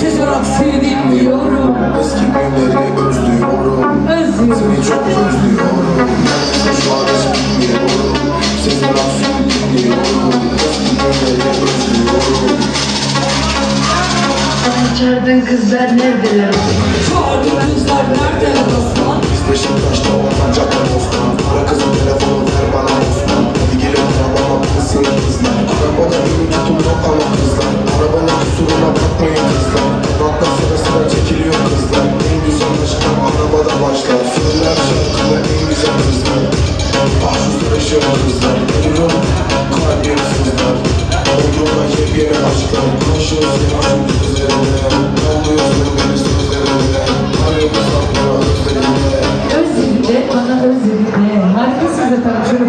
Sensiz bırak sevilmiyorum Eski günleri özlüyorum. Özlüyorum Seni çok özlüyorum. Neredesin şu an bilmiyorum Sensiz bırak sevilmiyorum Eski günleri özlüyorum. Çağırdın kızlar neredeler? Çağırdın kızlar neredeler aslan? dikiliyor hızla. En güzel ışıklar arabada başlar. Sürüler şarkıda en güzel hızlar Aşkı ışığı hızlar Ölürüm kalbim sızlar Olduğuna yepyeni aşklar Konuşuyorsun aşkın üzerinde. Yolluyorsun beni sözlerinde Arıyorsun bana özlerinde Özlerinde bana özlerinde Harika size tanışıyorum